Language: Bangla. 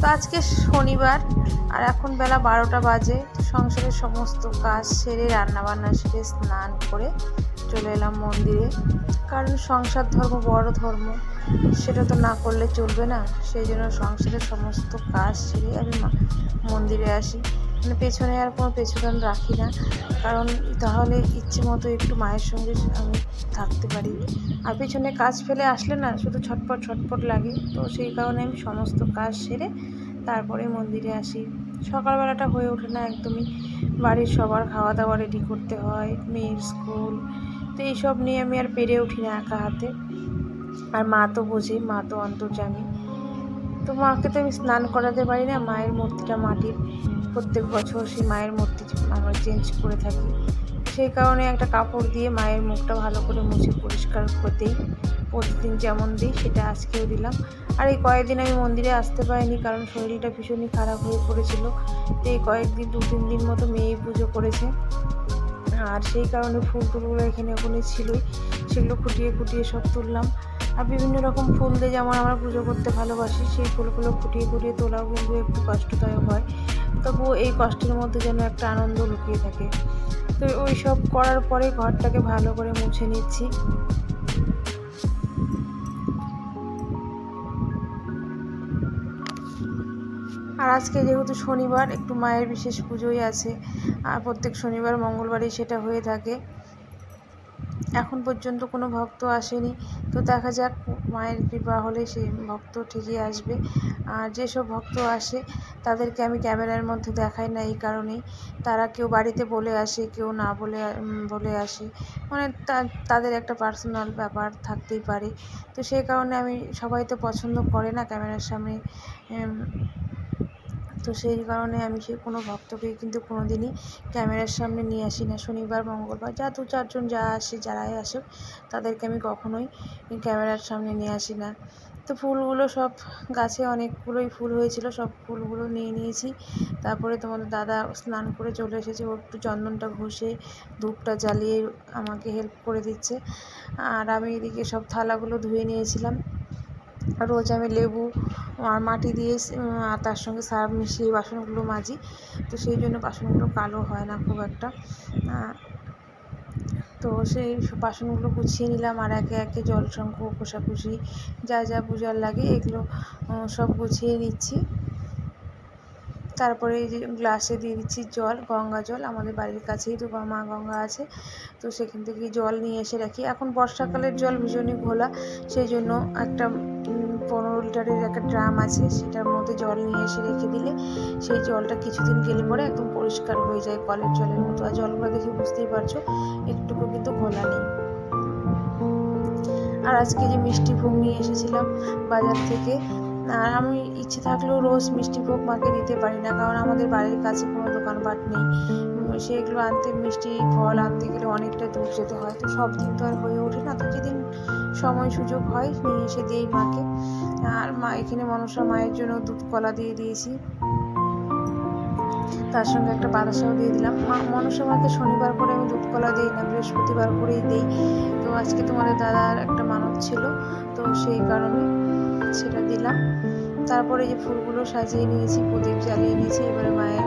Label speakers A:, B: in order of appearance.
A: তো আজকে শনিবার, আর এখন বেলা বারোটা বাজে। সংসারের সমস্ত কাজ সেরে, রান্নাবান্না সেরে, স্নান করে চলে এলাম মন্দিরে। কারণ সংসার ধর্ম বড় ধর্ম, সেটা তো না করলে চলবে না। সেই জন্য সংসারের সমস্ত কাজ সেরে আমি মন্দিরে আসি। মানে পেছনে আর কোনো পেছন রাখি না। কারণ তাহলে ইচ্ছে মতো একটু মায়ের সঙ্গে আমি থাকতে পারি। আর পেছনে কাজ ফেলে আসলে না, শুধু ছটপট ছটপট লাগে। তো সেই কারণে আমি সমস্ত কাজ সেরে তারপরে মন্দিরে আসি। সকালবেলাটা হয়ে ওঠে না একদমই। বাড়ির সবার খাওয়া দাওয়া রেডি করতে হয়, মেয়ের স্কুল তো এইসব নিয়ে আমি আর পেরে উঠি না একা হাতে। আর মা তো বোঝে, মা তো অন্তর্জামী। তো মাকে তো আমি স্নান করাতে পারি না, মায়ের মূর্তিটা মাটির প্রত্যেক বছর সেই মায়ের মূর্তি আমরা চেঞ্জ করে থাকি। সেই কারণে একটা কাপড় দিয়ে মায়ের মুখটা ভালো করে মুছে পরিষ্কার করতেই প্রতিদিন যেমন দিই, সেটা আজকেও দিলাম। আর এই কয়েকদিন আমি মন্দিরে আসতে পারিনি কারণ শরীরটা ভীষণই খারাপ হয়ে পড়েছিল। তো এই কয়েকদিন, দু তিন দিন মতো মেয়ে পুজো করেছে। আর সেই কারণে ফুল টুলগুলো এখানে ওখানে ছিলই। সেগুলো খুঁটিয়ে খুঁটিয়ে সব তুললাম। আর বিভিন্ন রকম ফুল দিয়ে যেমন আমরা পুজো করতে ভালোবাসি, সেই ফুলগুলো ফুটিয়ে ফুটিয়ে তোলাও কিন্তু একটু কষ্টদায়ক হয়। তবুও এই কষ্টের মধ্যে যেন একটা আনন্দ লুকিয়ে থাকে। তো ওই সব করার পরে ঘরটাকে ভালো করে মুছে নিচ্ছি। আর আজকে যেহেতু শনিবার, একটু মায়ের বিশেষ পুজোই আছে, আর প্রত্যেক শনিবার, মঙ্গলবারই সেটা হয়ে থাকে। এখন পর্যন্ত কোনো ভক্ত আসেনি। তো দেখা যাক, মায়ের কৃপা হলে সেই ভক্ত ঠিকই আসবে। আর যেসব ভক্ত আসে, তাদেরকে আমি ক্যামেরার মধ্যে দেখাই না এই কারণেই। তারা কেউ বাড়িতে বলে আসে, কেউ না বলে বলে আসে। মানে তাদের একটা পার্সোনাল ব্যাপার থাকতেই পারে। তো সেই কারণে আমি সবাই তো পছন্দ করে না ক্যামেরার সামনে তো সেই কারণে আমি সে কোনো ভক্তকেই কিন্তু কোনো দিনই ক্যামেরার সামনে নিয়ে আসি না। শনিবার, মঙ্গলবার, যা দু চারজন যা আসে, যারাই আসে তাদেরকে আমি কখনোই ক্যামেরার সামনে নিয়ে আসি না। তো ফুলগুলো সব গাছে অনেকগুলোই ফুল হয়েছিল, সব ফুলগুলো নিয়ে নিয়েছি। তারপরে তোমাদের দাদা স্নান করে চলে এসেছে, ও একটু চন্দনটা ঘষে, ধূপটা জ্বালিয়ে আমাকে হেল্প করে দিচ্ছে। আর আমি এদিকে সব থালাগুলো ধুয়ে নিয়েছিলাম। রোজ আমি লেবু আর মাটি দিয়ে আর তার সঙ্গে সার্ফ মিশিয়ে বাসনগুলো মাজি। তো সেই জন্য বাসনগুলো কালো হয় না খুব একটা। তো সেই বাসনগুলো গুছিয়ে নিলাম আর একে একে জল শঙ্খ কোষাকুষি যা যা পূজার লাগে এগুলো সব গুছিয়ে নিচ্ছি। তারপরে এই যে গ্লাসে দিয়ে দিচ্ছি জল গঙ্গা জল আমাদের বাড়ির কাছেই তো মা গঙ্গা আছে তো সেখান থেকে জল নিয়ে এসে রাখি। এখন বর্ষাকালের জল ভীষণই ঘোলা সেই জন্য একটা পনেরো লিটারের একটা ড্রাম আছে সেটার মধ্যে জল নিয়ে এসে রেখে দিলে সেই জলটা কিছুদিন গেলে পরে একদম পরিষ্কার হয়ে যায় কলের জলের মতো। আর জলগুলো দেখে বুঝতেই পারছ একটুকু কিন্তু ঘোলা নেই। আর আজকে যে মিষ্টি ভোগ নিয়ে এসেছিলাম বাজার থেকে আর আমি ইচ্ছে থাকলেও রোজ মিষ্টি ভোগ মাকে দিতে পারি না, কারণ আমাদের বাড়ির কাছে কোনো দোকানপাট নেই। সেগুলো আনতে, মিষ্টি ফল আনতে গেলে অনেকটা দূর যেতে হয়। তো সব দিন তো আর হয়ে ওঠে না, তো যেদিন সময় সুযোগ হয়, নিয়ে এসে দিই মাকে। আর মা, এখানে মনসা মায়ের জন্য দুধ কলা দিয়ে দিয়েছি। তার সঙ্গে একটা বাতাসাও দিয়ে দিলাম। মা, মনসা মাকে শনিবার করে আমি দুধ কলা দিই না, বৃহস্পতিবার করেই দিই। তো আজকে তোমাদের দাদার একটা মানত ছিল, তো সেই কারণে সেটা দিলাম। তারপরে যে ফুলগুলো সাজিয়ে নিয়েছি প্রদীপ জ্বালিয়ে নিয়েছি এবারে মায়ের